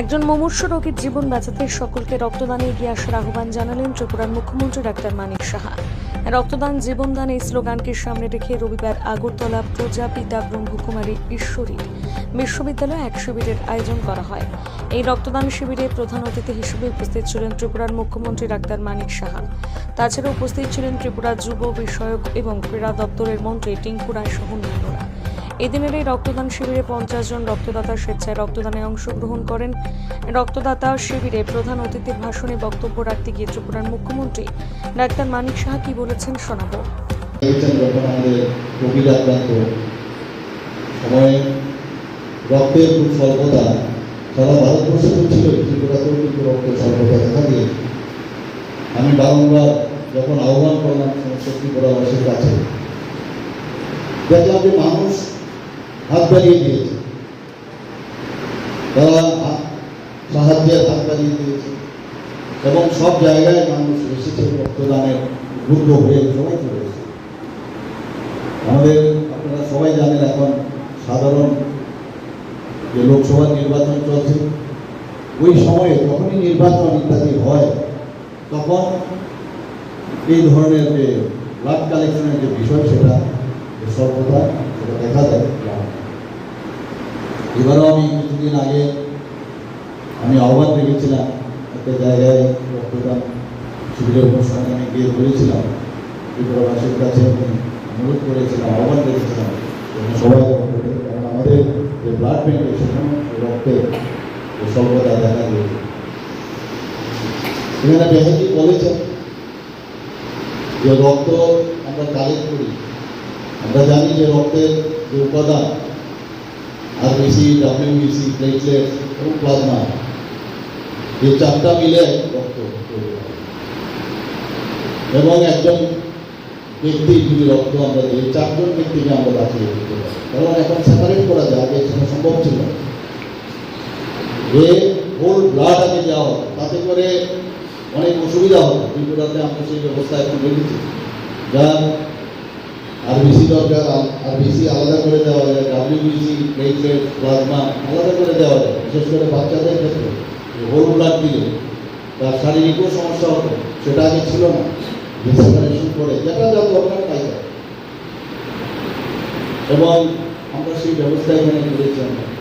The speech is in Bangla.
একজন মুমূর্ষু রোগীর জীবন বাঁচাতে সকলকে রক্তদানে এগিয়ে আসার আহ্বান জানালেন ত্রিপুরার মুখ্যমন্ত্রী ডাক্তার মানিক সাহা। রক্তদান, জীবনদান এই স্লোগানকে সামনে রেখে রবিবার আগরতলা প্রজাপিতা ব্রহ্মকুমারী ঈশ্বরী বিশ্ববিদ্যালয়ে এক শিবিরের আয়োজন করা হয়। এই রক্তদান শিবিরে প্রধান অতিথি হিসেবে উপস্থিত ছিলেন ত্রিপুরার মুখ্যমন্ত্রী ডাক্তার মানিক সাহা। তাছাড়া উপস্থিত ছিলেন ত্রিপুরা যুব বিষয়ক এবং ক্রীড়া দপ্তরের মন্ত্রী টিঙ্কু রায় সহ অন্যান্যরা। এদিনের এই রক্তদান শিবিরে পঞ্চাশ জন রক্তদাতা স্বেচ্ছায় রক্তদানে অংশগ্রহণ করেন। রক্তদাতা শিবিরে প্রধান অতিথির ভাষণে বক্তব্য রাখতে গিয়ে ত্রিপুরার মুখ্যমন্ত্রী ডাক্তার মানিক সাহা কি বলেছেন শোনাবো। রক্তের খুব স্বল্পতা, সারা ভারতবর্ষে ছিল ত্রিপুরাতেও কিন্তু রক্তের স্বল্পতা দেখা দিয়ে। আমি বারংবার যখন আহ্বান করলাম, সমস্ত ত্রিপুরাবাসীর কাছে। দেখলাম যে মানুষ হাত বাড়িয়ে দিয়েছে। তারা সাহায্যের হাত বাড়িয়ে দিয়েছে। এবং সব জায়গায় মানুষ এসেছে, রক্তদানের উদ্বুদ্ধ হয়ে সবাই চলে এসেছে। আমাদের আপনারা সবাই জানেন এখন সাধারণ যে লোকসভা নির্বাচন চলছে, ওই সময়ে যখনই নির্বাচন ইত্যাদি হয়, তখন এই ধরনের যে ব্লাড কালেকশনের যে বিষয় সেটা যে সর্বদা সেটা দেখা যায় এবারও আমি কিছুদিন আগে আমি আহ্বান রেখেছিলাম একটা জায়গায় রক্তদান শিবিরের অনুষ্ঠানে আমি গিয়ে বলেছিলাম ত্রিপুরাবাসীর কাছে আমি অনুরোধ করেছিলাম আহ্বান রেখেছিলাম যেন সবাই রক্ত দেয়। কারণ আমাদের যে ব্লাড ব্যাঙ্ক সেখানে রক্তের যে স্বল্পতা দেখা দিয়েছে এখানে বেহাজি বলেছেন যে রক্ত আমরা কালেক্ট করি আমরা জানি যে রক্তের যে উপাদান আরবিসি ডাব্লিউবিসি প্লেটলেট এবং প্লাজমা এই চারটা মিলে রক্ত। এবং একজন ব্যক্তি যদি রক্ত আমরা দিই চারজন ব্যক্তিকে আমরা বাঁচিয়ে দিতে পারি কারণ এখন সেপারেট করা যায় আগে সেটা সম্ভব ছিল। এ হোল ব্লাড আগে দেওয়া হতো তাতে করে অনেক অসুবিধা হতো ত্রিপুরাতে আমরা সেই ব্যবস্থা এখন রেখেছি যা আরবিসি দরকার আরবিসি আলাদা করে দেওয়া যায় ডাব্লিউবিসি প্লেটলেট প্লাজমা আলাদা করে দেওয়া যায় বিশেষ করে বাচ্চাদের ক্ষেত্রে। হোল ব্লাড দিলে তার শারীরিকও সমস্যা হতো সেটা আগে ছিল না। ডিসেপারেশন করে, যেটা যা দরকার তাই। এবং আমরা সেই ব্যবস্থা এখানে করেছি আমরা।